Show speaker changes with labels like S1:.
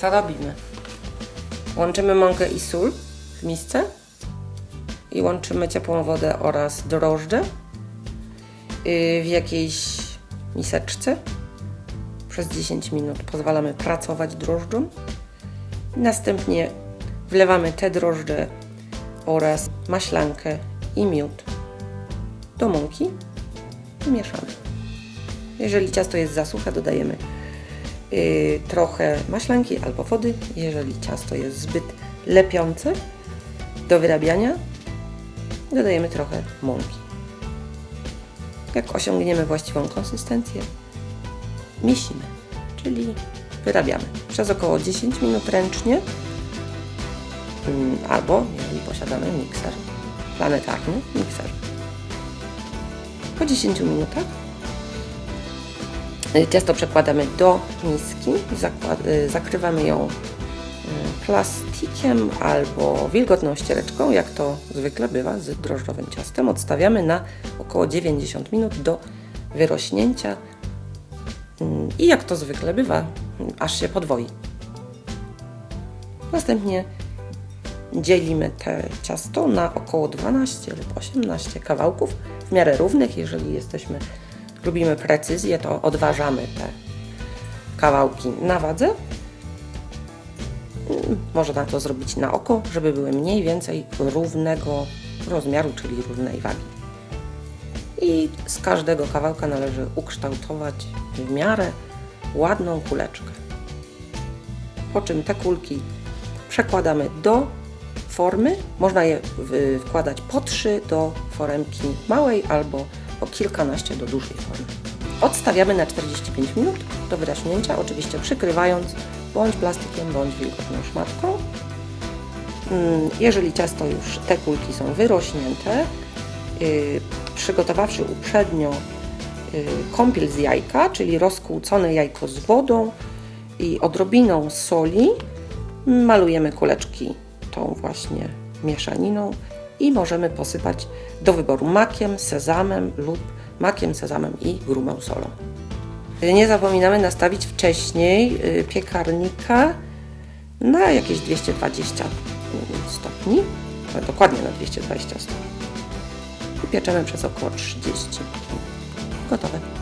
S1: Co robimy? Łączymy mąkę i sól w misce i łączymy ciepłą wodę oraz drożdże yy, w jakiejś miseczce. Przez 10 minut pozwalamy pracować drożdżom. Następnie wlewamy te drożdże oraz maślankę i miód do mąki i mieszamy. Jeżeli ciasto jest za suche, dodajemy yy, trochę maślanki albo wody. Jeżeli ciasto jest zbyt lepiące do wyrabiania, dodajemy trochę mąki. Jak osiągniemy właściwą konsystencję, miesimy, czyli wyrabiamy przez około 10 minut ręcznie, mm, albo jeżeli posiadamy mikser planetarny, mikser. Po 10 minutach y, ciasto przekładamy do miski, y, zakrywamy ją y, plastikiem albo wilgotną ściereczką, jak to zwykle bywa z drożdżowym ciastem. Odstawiamy na około 90 minut do wyrośnięcia Mm, i jak to zwykle bywa, mm, aż się podwoi. Następnie dzielimy te ciasto na około 12 lub 18 kawałków, w miarę równych. Jeżeli jesteśmy, lubimy precyzję, to odważamy te kawałki na wadze. Mm, Można to zrobić na oko, żeby były mniej więcej równego rozmiaru, czyli równej wagi. I z każdego kawałka należy ukształtować w miarę ładną kuleczkę. Po czym te kulki przekładamy do formy. Można je wkładać po trzy do foremki małej albo po kilkanaście do dużej formy. Odstawiamy na 45 minut do wyraźnięcia, oczywiście przykrywając bądź plastikiem, bądź wilgotną szmatką. Mm, Jeżeli ciasto już, te kulki są wyrośnięte, yy, przygotowawszy uprzednio yy, kąpiel z jajka, czyli rozkłócone jajko z wodą i odrobiną soli, malujemy kuleczki tą właśnie mieszaniną i możemy posypać do wyboru makiem, sezamem lub makiem, sezamem i grubą solą. Nie zapominamy nastawić wcześniej yy, piekarnika na jakieś 220 stopni, dokładnie na 220 stopni. I pieczemy przez około 30 minut. Gotowe.